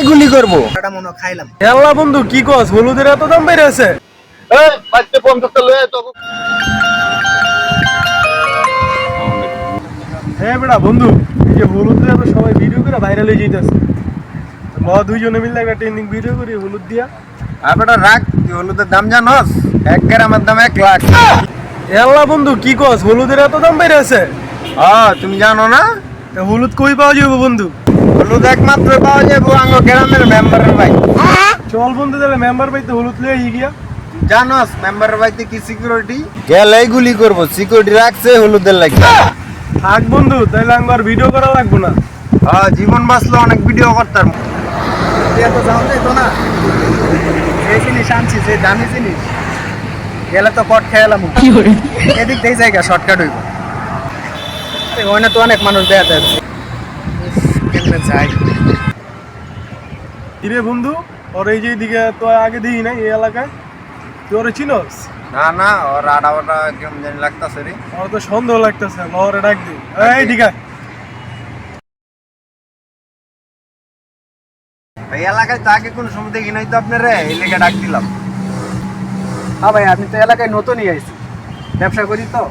গেলেই গুলি করব। মনে খাইলাম। আল্লাহ বন্ধু কি কস? হলুদের এত দাম বেড়ে আছে এই বাচ্চা বন্ধুটা লয়ে তো। হ্যাঁ বেটা বন্ধু এই যে হলুদ দিয়ে সবাই ভিডিও করে ভাইরাল হয়ে যেতেছে ম দুইজনে মিলে একটা ট্রেন্ডিং ভিডিও করি হলুদ দিয়া। আর বেটা রাখ তুই হলুদের দাম জানস? এক গ্রামের দাম এক লাখ। আল্লাহ বন্ধু কি কস? হলুদের এত দাম বেড়ে আছে হ্যাঁ তুমি জানো না? হলুদ কই পাওয়া যাবে বন্ধু? হলুদ একমাত্র পাওয়া যাবে আঙ্গ গ্রামের মেম্বারের ভাই। চল বন্ধু তাহলে মেম্বার পাইতে হলুদ লিয়ে গিয়া। জানস মেম্বারের বাড়িতে কি সিকিউরিটি গেলেই গুলি করব সিকিউরিটি রাখছে হলুদের লাগে। থাক বন্ধু আমার ভিডিও করা লাগবো না। হ্যাঁ জীবন বাঁচলো অনেক ভিডিও করতাম। তুই এত যাও তো না? যে জিনিস আনছি যে দামি জিনিস গেলে তো কট খেয়ালাম এদিক দিয়ে জায়গা শর্টকাট হইব। আরে ওখানে তো অনেক মানুষ দেয়া দেয় কেমনে যাই কিরে বন্ধু ওর এই যে দিকে তো আগে দিই নাই এই এলাকায়। তুই ওরে চিনস? না না ওর আড়া ওটা কেমন জানি লাগতাছে রে। আমার তো সন্দেহ লাগতেছে লহরে ডাক দি। এই ঠিক আছে এই এলাকায় তো আগে কোনো সময় দেখি নাই তো আপনারে এই লেগে ডাক দিলাম। হ্যাঁ ভাই আমি তো এলাকায় নতুনই আইছি। ব্যবসা করি তো।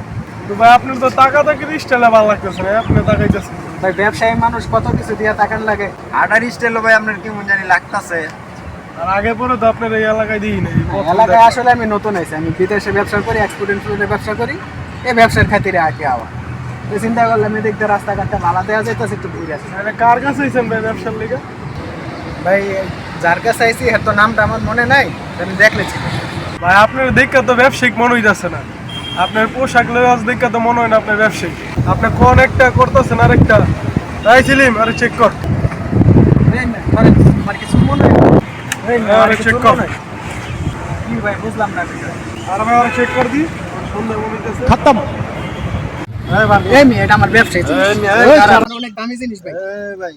ভাই আপনার তো টাকা তাকে স্টাইলে ভালো লাগতেছে না আপনি তাকাইতেছেন। ভাই ব্যবসায়ী মানুষ কত কিছু দিয়া তাকান লাগে। আটার ভাই আপনার কেমন জানি লাগতাছে। আর আগে পরে তো আপনার এই এলাকায় দিই নাই এলাকায় আসলে আমি নতুন আমি বিদেশে ব্যবসা করি এক্সপোর্ট ব্যবসা করি এই ব্যবসার খাতিরে আগে আওয়া। তো চিন্তা করলাম দিয়ে রাস্তাঘাটটা ভালো দেওয়া যাইতেছে একটু ঘুরে আসি। কার কাছে আইছেন ভাই ব্যবসার লিগে? ভাই যার কাছে আইছি এর তো নামটা আমার মনে নাই আমি দেখলেছি ভাই আপনার দেখা তো ব্যবসায়িক মনে হইতাছে না। আপনার পোশাক লেবাস দেখা তো মনে হয় না আপনার ব্যবসায়িক আপনি কোন একটা করতেছেন আরেকটা? তাই ছিলিম আরে চেক কর। আরে। কি ভাই বুঝলাম না আর ভাই আরে চেক কর দি। সুন্দর এই মেয়ে, এটা আমার ব্যবসায়ী অনেক দামি জিনিস ভাই। ভাই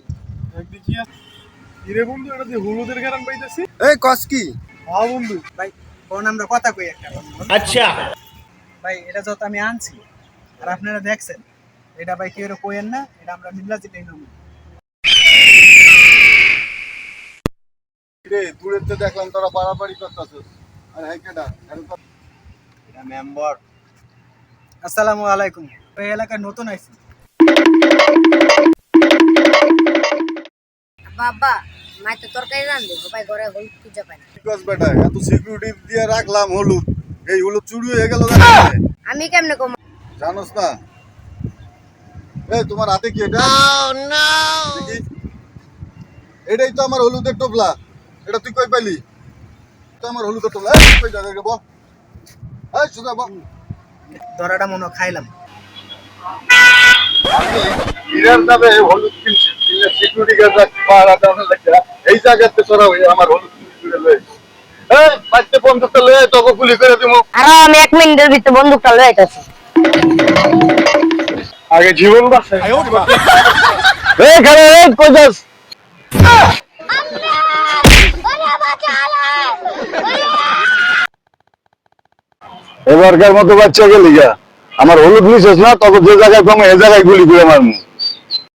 একদিকে কি আছে ইরে বন্ধু এটা দিয়ে হলুদের গারান পাইতেছি? এই কস কি? হ্যাঁ বন্ধু। ভাই কোন আমরা কথা কই একটা। আচ্ছা। ভাই এটা যত আমি আনছি আর আপনারা দেখছেন এটা ভাই কেউ কইেন না এটা আমরা মিল্লা জিলেই নাম রে দূরের তো দেখলাম তোরা বাড়াবাড়ি করতেছিস। আর হ্যাঁ কেডা এটা মেম্বার। আসসালামু আলাইকুম। এই এলাকায় নতুন আইছি। বাবা মাই তো তরকারি রান্ধে বাবাই ঘরে হলুদ খুঁজে পায় না। বিকজ বেটা এত সিকিউরিটি দিয়ে রাখলাম হলুদ। এই হলুদ চুরি হয়ে গেল আমি কেমনে কম? জানোস না? এই তোমার হাতে কি এটা? এটাই তো আমার হলুদের টোপলা। এটা তুই কই পাইলি? তো আমার হলুদের টোপলা। এই কই যা রে বল এই সুদা বল ধরাটা মনে খাইলাম। আমি হীরার হলুদ কিনছি। কিনে সিকিউরিটি গার্ড পাহারা দামে লাগছে এই জায়গাতে তোরা আমার হলুদ বন্ধুটা লয়ে তোকে গুলি করে দিমু। আর আমি এক মিনিটের ভিতরে বন্দুকটা লয়ে আইতাছি। আগে জীবন বাঁচাই এই খারে এই কই যাস? এবারকার মতো বাচ্চা গেলি গা। আমার হলুদ নিছিস না? তখন যে জায়গায় কমে এ জায়গায় গুলি করে মারমু।